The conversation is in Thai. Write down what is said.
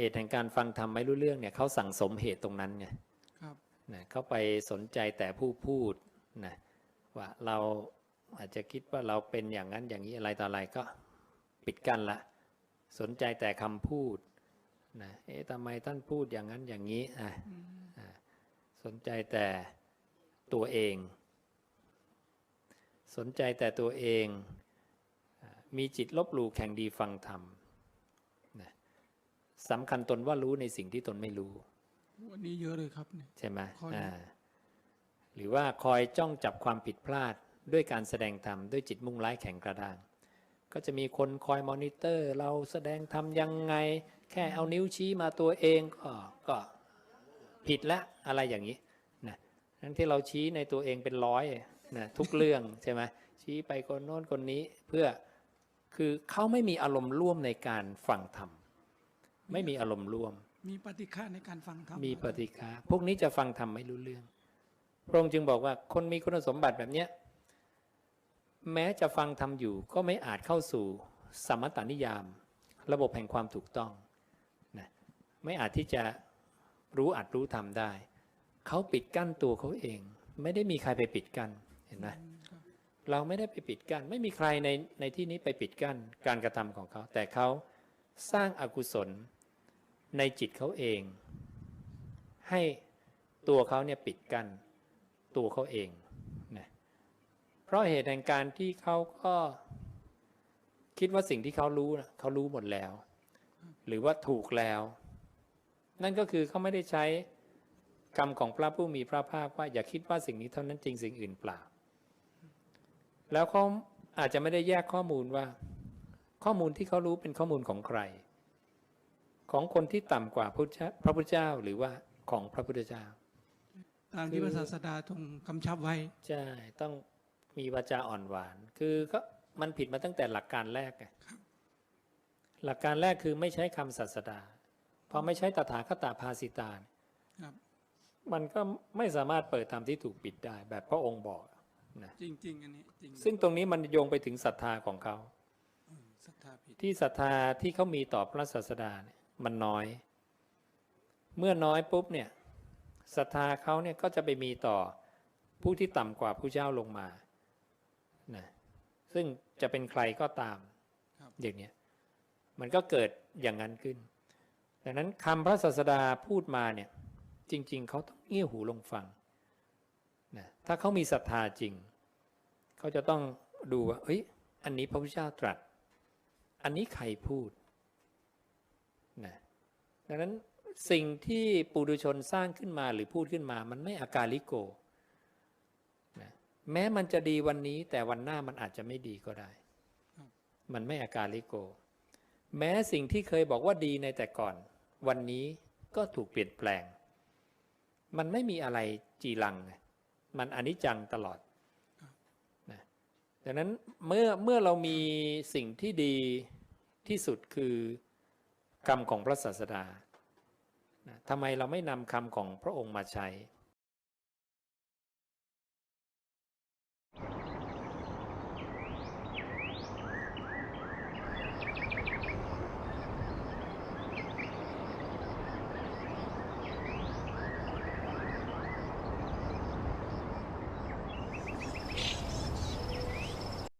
เหตุแห่งการฟังธรรมไม่รู้เรื่องเนี่ยเขาสั่งสมเหตุตรงนั้นไงครับนะเขาไปสนใจแต่ผู้พูดนะว่าเราอาจจะคิดว่าเราเป็นอย่างนั้นอย่างนี้อะไรต่ออะไรก็ปิดกั้นละ สนใจแต่คำพูดนะเอ๊ะทำไมท่านพูดอย่างนั้นอย่างนี้อะอะสนใจแต่ตัวเอง สนใจแต่ตัวเองอะมีจิตลบหลู่แข่งดีฟังธรรมนะ สำคัญตนว่ารู้ในสิ่งที่ตนไม่รู้ วันนี้เยอะเลยครับเนี่ยใช่ไหมคอยอ่าหรือว่าคอยจ้องจับความผิดพลาดด้วยการแสดงธรรมด้วยจิตมุ่งร้ายแข็งกระด้าง ก็จะมีคนคอยมอนิเตอร์ เราแสดงธรรมยังไง แค่เอานิ้วชี้มาตัวเองก็ก็ผิดละอะไรอย่างนี้นะทั้งที่เราชี้ในตัวเองเป็นร้อยนะทุกเรื่องใช่ไหมชี้ไปคนโน้นคนนี้เพื่อคือเขาไม่มีอารมณ์ร่วมในการฟังธรรม ไม่มีอารมณ์ร่วม มีปฏิฆาในการฟังธรรมมีปฏิฆาพวกนี้จะฟังธรรมไม่รู้เรื่อง พระองค์จึงบอกว่าคนมีคุณสมบัติแบบเนี้ยแม้จะฟังธรรมอยู่ก็ไม่อาจเข้าสู่สมมตานิยาม ระบบแห่งความถูกต้องนะไม่อาจที่จะรู้อัดรู้ทำได้ เขาปิดกั้นตัวเขาเอง ไม่ได้มีใครไปปิดกั้นเห็นไหมครับเราไม่ได้ไปปิดกั้นไม่มีใครในในที่นี้ไปปิดกั้นการกระทำของเขา แต่เขาสร้างอากุศล ในจิตเขาเอง ให้ตัวเขาเนี่ยปิดกั้นตัวเขาเองนะเพราะเหตุแห่งการที่เขาก็คิดว่าสิ่งที่เขารู้นะเขารู้หมดแล้ว หรือว่าถูกแล้ว นั่นก็คือเขาไม่ได้ใช้กรรมของพระผู้มีพระภาคว่าอย่าคิดว่าสิ่งนี้เท่านั้นจริงสิ่งอื่นเปล่า แล้วเขาอาจจะไม่ได้แยกข้อมูลว่า ข้อมูลที่เขารู้เป็นข้อมูลของใคร ของคนที่ต่ำกว่าพระพุทธเจ้าพระพุทธเจ้าหรือว่าของพระพุทธเจ้าตามที่พระศาสดาทรงกำชับไว้ใช่ต้องมีวาจาอ่อนหวาน คือก็มันผิดมาตั้งแต่หลักการแรกไงหลักการแรกคือไม่ใช้คำศาสดาพอไม่ใช้ตถาคตาภาสิตาเนี่ยครับมันก็ไม่สามารถเปิดธรรมที่ถูกปิดได้ แบบพระองค์บอกนะจริงๆอันนี้จริงซึ่งตรงนี้มันโยงไปถึงศรัทธาของเขาศรัทธาผิดที่ศรัทธาที่เขามีต่อพระศาสดาเนี่ย มันน้อย เมื่อน้อยปุ๊บเนี่ยศรัทธาเขาเนี่ยก็จะไปมีต่อผู้ที่ต่ำกว่าผู้เจ้าลงมานะซึ่งจะเป็นใครก็ตามครับอย่างเนี้ยมันก็เกิดอย่างนั้นขึ้น ดังนั้นคำพระศาสดาพูดมาเนี่ย จริง ๆ เขาต้องเงี่ยหูลงฟังนะถ้าเขามีศรัทธาจริง เขาจะต้องดูว่าเอ้ย อันนี้พระพุทธเจ้าตรัส อันนี้ใครพูด นะดังนั้นสิ่งที่ปุถุชนสร้างขึ้นมาหรือพูดขึ้นมา มันไม่อากาลิโกนะแม้มันจะดีวันนี้ แต่วันหน้ามันอาจจะไม่ดีก็ได้ มันไม่อากาลิโก แม้สิ่งที่เคยบอกว่าดีในแต่ก่อน วันนี้ก็ถูกเปลี่ยนแปลง มันไม่มีอะไรจีรังไงมันอนิจจังตลอดนะดังนั้นเมื่อเมื่อเรามีสิ่งที่ดีที่สุดคือ กรรมของพระศาสดาทำไมเราไม่นำคำของพระองค์มาใช้